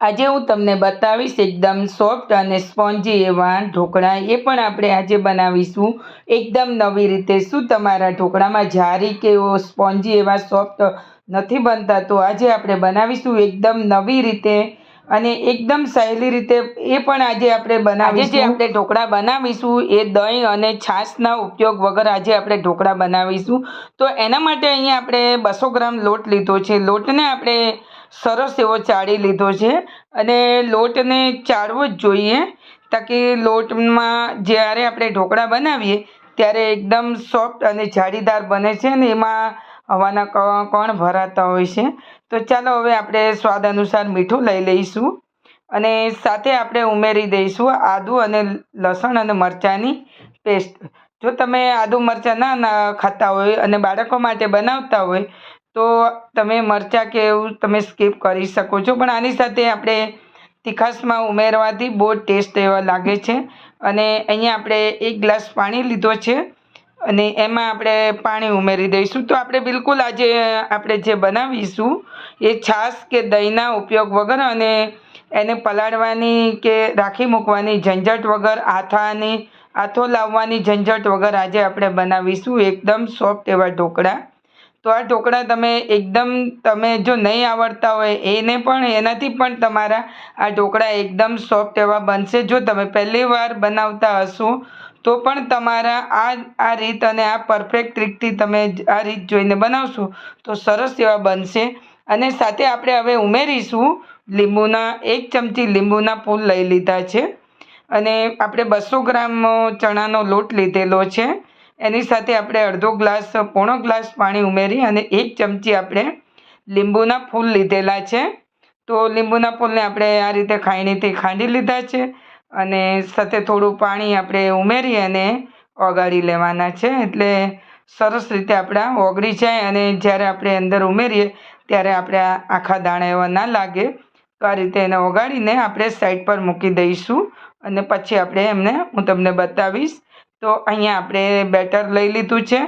આજે હું તમને બતાવીશ એકદમ સોફ્ટ અને સ્પોન્જી એવા ઢોકળા. એ પણ આપણે આજે બનાવીશું એકદમ નવી રીતે. શું તમારા ઢોકળામાં જારી કે સ્પોન્જી એવા સોફ્ટ નથી બનતા? તો આજે આપણે બનાવીશું એકદમ નવી રીતે અને એકદમ સહેલી રીતે એ પણ આજે આપણે બનાવીએ જે આપણે ઢોકળા બનાવીશું એ દહીં અને છાશના ઉપયોગ વગર આજે આપણે ઢોકળા બનાવીશું. તો એના માટે અહીંયા આપણે બસો ગ્રામ લોટ લીધો છે. લોટને આપણે સરસ એવો ચાળી લીધો છે અને લોટને ચાળવો જ જોઈએ તાકી લોટમાં જ્યારે આપણે ઢોકળા બનાવીએ ત્યારે એકદમ સોફ્ટ અને જાળીદાર બને છે ને એમાં હવાના કણ ભરાતા હોય છે. તો ચાલો હવે આપણે સ્વાદ અનુસાર મીઠું લઈ લઈશું અને સાથે આપણે ઉમેરી દઈશું આદું અને લસણ અને મરચાંની પેસ્ટ. જો તમે આદુ મરચાં ના ખાતા હોય અને બાળકો માટે બનાવતા હોય તો તમે મરચાં કે એવું તમે સ્કીપ કરી શકો છો. પણ આની સાથે આપણે તીખાસમાં ઉમેરવાથી બહુ ટેસ્ટ એવા લાગે છે. અને અહીંયા આપણે એક ગ્લાસ પાણી લીધો છે અને એમાં આપણે પાણી ઉમેરી દઈશું. તો આપણે બિલકુલ આજે આપણે જે બનાવીશું એ છાશ કે દહીંના ઉપયોગ વગર અને એને પલાળવાની કે રાખી મૂકવાની ઝંઝટ વગર, આથાની, આથો લાવવાની ઝંઝટ વગર આજે આપણે બનાવીશું. એકદમ સોફ્ટ એવા ઢોકળા. તો આ ઢોકળા તમે એકદમ તમે જો નહીં આવડતા હોય, એને પણ, એનાથી પણ તમારા આ ઢોકળા એકદમ સોફ્ટ એવા બનશે. જો તમે પહેલી વાર બનાવતા હશો, તો પણ તમારા આ આ રીત અને આ પરફેક્ટ રીતથી તમે આ રીત જોઈને બનાવશો, તો સરસ એવા બનશે. અને સાથે આપણે હવે ઉમેરીશું લીંબુના, એક ચમચી લીંબુના ફૂલ લઈ લીધા છે. અને આપણે બસો ગ્રામ ચણાનો લોટ લીધેલો છે. એની સાથે આપણે અડધો ગ્લાસ પોણો ગ્લાસ પાણી ઉમેરી અને એક ચમચી આપણે લીંબુના ફૂલ લીધેલા છે. તો લીંબુના ફૂલને આપણે આ રીતે ખાયણીથી ખાંડી લીધા છે અને સાથે થોડું પાણી આપણે ઉમેરી અને ઓગાળી લેવાના છે. એટલે સરસ રીતે આપણા ઓગળી જાય અને જ્યારે આપણે અંદર ઉમેરીએ ત્યારે આપણે આખા દાણા એવા ના લાગે. તો આ રીતે એને ઓગાળીને આપણે સાઈડ પર મૂકી દઈશું અને પછી આપણે એમને હું તમને બતાવીશ તો અહીંયા આપણે બેટર લઈ લીધું છે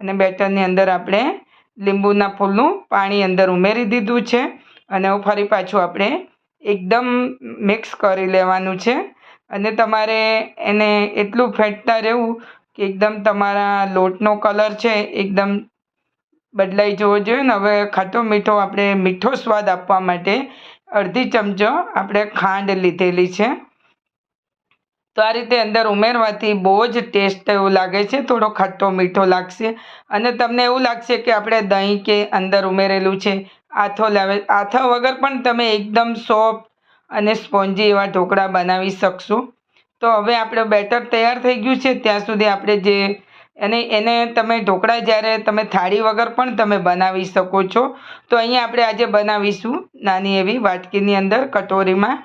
અને બેટરની અંદર આપણે લીંબુના ફૂલનું પાણી અંદર ઉમેરી દીધું છે અને ફરી પાછું આપણે એકદમ મિક્સ કરી લેવાનું છે અને તમારે એને એટલું ફેંટતા રહેવું કે એકદમ તમારા લોટનો કલર છે એકદમ બદલાઈ જવો જોઈએ ને હવે ખાટો મીઠો આપણે મીઠો સ્વાદ આપવા માટે અડધી ચમચો આપણે ખાંડ લીધેલી છે. તો આ રીતે અંદર ઉમેરવાથી બહુ જ ટેસ્ટ એવું લાગે છે, થોડો ખટ્ટો મીઠો લાગશે. અને તમને એવું લાગશે કે આપણે દહીં કે અંદર ઉમેરેલું છે, આથો લાવે, આથા વગર પણ તમે એકદમ સોફ્ટ અને સ્પોન્જી એવા ઢોકળા બનાવી શકશો. તો હવે આપણે બેટર તૈયાર થઈ ગયું છે, ત્યાં સુધી આપણે જે અને એને તમે ઢોકળા જ્યારે તમે થાળી વગર પણ તમે બનાવી શકો છો. તો અહીંયા આપણે આજે બનાવીશું નાની એવી વાટકીની અંદર કટોરીમાં.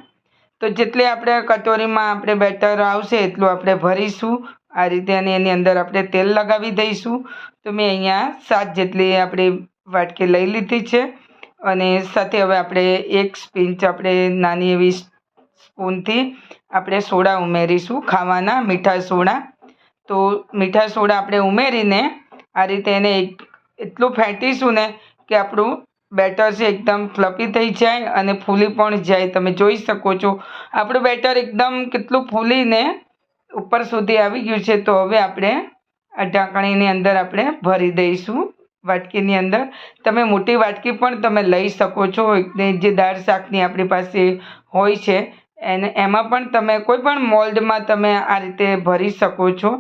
તો જેટલી આપણે કટોરીમાં આપણે બેટર આવશે એટલું આપણે ભરીશું. આ રીતે અને એની અંદર આપણે તેલ લગાવી દઈશું. તો મેં અહીંયા સાત જેટલી આપણી વાટકી લઈ લીધી છે. અને સાથે હવે આપણે એક સ્પિંચ આપણે નાની એવી સ્પૂનથી આપણે સોડા ઉમેરીશું, ખાવાના મીઠા સોડા. તો મીઠા સોડા આપણે ઉમેરીને આ રીતે એને એટલું ફેંટીશું ને કે આપણું બેટર છે, એકદમ ફ્લપી થઈ જાય અને ફૂલી પણ જાય. તમે જોઈ શકો છો, આપણું બેટર એકદમ કેટલું ફૂલીને ઉપર સુધી આવી ગયું છે. તો હવે આપણે આ ઢાંકણીની અંદર આપણે ભરી દઈશું વાટકીની અંદર. તમે મોટી વાટકી પણ તમે લઈ શકો છો. જે દાળ શાકની આપણી પાસે હોય છે, એને એમાં પણ તમે કોઈ પણ મોલ્ડમાં તમે આ રીતે ભરી શકો છો.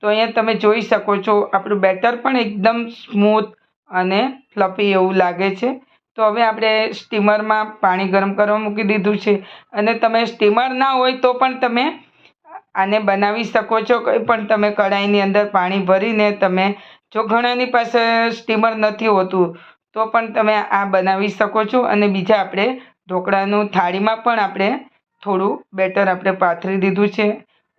તો અહીંયા તમે જોઈ શકો છો, આપણું બેટર પણ એકદમ સ્મૂથ અને ફ્લફી એવું લાગે છે. તો હવે આપણે સ્ટીમરમાં પાણી ગરમ કરવા મૂકી દીધું છે. અને તમે સ્ટીમર ના હોય તો પણ તમે આને બનાવી શકો છો. કંઈ પણ તમે કઢાઈની અંદર પાણી ભરીને તમે જો ઘણાની પાસે સ્ટીમર નથી હોતું, તો પણ તમે આ બનાવી શકો છો. અને બીજા આપણે ઢોકળાનું થાળીમાં પણ આપણે થોડું બેટર આપણે પાથરી દીધું છે.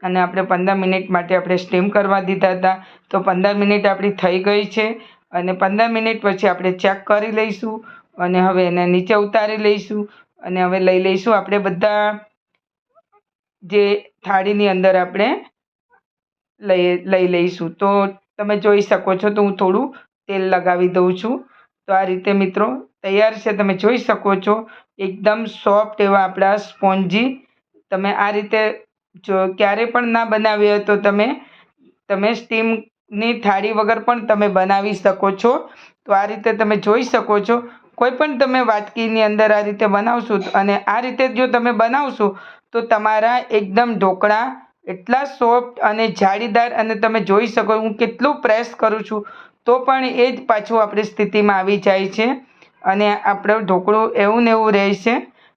અને આપણે પંદર મિનિટ માટે આપણે સ્ટીમ કરવા દીધા હતા. તો પંદર મિનિટ આપણી થઈ ગઈ છે. અને પંદર મિનિટ પછી આપણે ચેક કરી લઈશું અને હવે એને નીચે ઉતારી લઈશું અને હવે લઈ લઈશું આપણે બધા જે થાળીની અંદર આપણે લઈ લઈ લઈશું. તો તમે જોઈ શકો છો તો હું થોડું તેલ લગાવી દઉં છું. તો આ રીતે મિત્રો તૈયાર છે, તમે જોઈ શકો છો. એકદમ સોફ્ટ એવા આપણા સ્પોન્જી. તમે આ રીતે જો ક્યારે પણ ના બનાવી હોય તો તમે તમે સ્ટીમની થાળી વગર પણ તમે બનાવી શકો છો. તો આ રીતે તમે જોઈ શકો છો. કોઈ પણ તમે વાટકીની અંદર આ રીતે બનાવશો અને આ રીતે જો તમે બનાવશો તો તમારા એકદમ ઢોકળા એટલા સોફ્ટ અને જાળીદાર અને તમે જોઈ શકો હું કેટલું પ્રેસ કરું છું. તો પણ એ જ પાછું આપણી સ્થિતિમાં આવી જાય છે. અને આપણું ઢોકળું એવું ને એવું રહેશે.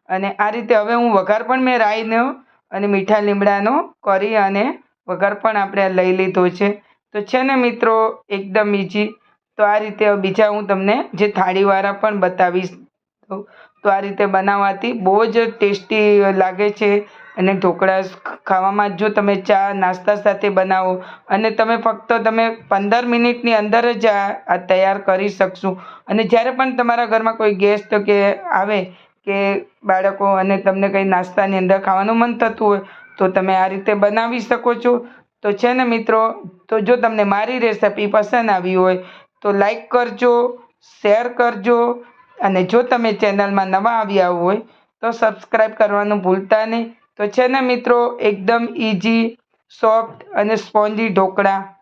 અને આ રીતે હવે હું વઘાર પણ મેં રાઈનો અને મીઠા લીમડાનો કરી અને વઘાર પણ આપણે લઈ લીધો છે. તો છે ને મિત્રો, એકદમ ઇઝી તો આ રીતે બીજા હું તમને જે થાળીવાળા પણ બતાવીશ. તો આ રીતે બનાવવાથી બહુ જ ટેસ્ટી લાગે છે. અને ઢોકળા ખાવામાં જો તમે ચા, નાસ્તા સાથે બનાવો અને તમે ફક્ત તમે પંદર મિનિટની અંદર જ આ તૈયાર કરી શકશો. અને જ્યારે પણ તમારા ઘરમાં કોઈ ગેસ્ટ કે આવે કે બાળકો અને તમને કંઈ નાસ્તાની અંદર ખાવાનું મન થતું હોય, તો તમે આ રીતે બનાવી શકો છો. તો છે ને મિત્રો, તો જો તમને મારી રેસિપી પસંદ આવી હોય, તો લાઈક કરજો શેર કરજો, અને જો તમે ચેનલમાં નવા આવ્યા હોય, તો સબસ્ક્રાઈબ કરવાનું ભૂલતા નહીં. તો છે ને મિત્રો, એકદમ ઇઝી સોફ્ટ અને સ્પોન્જી ઢોકળા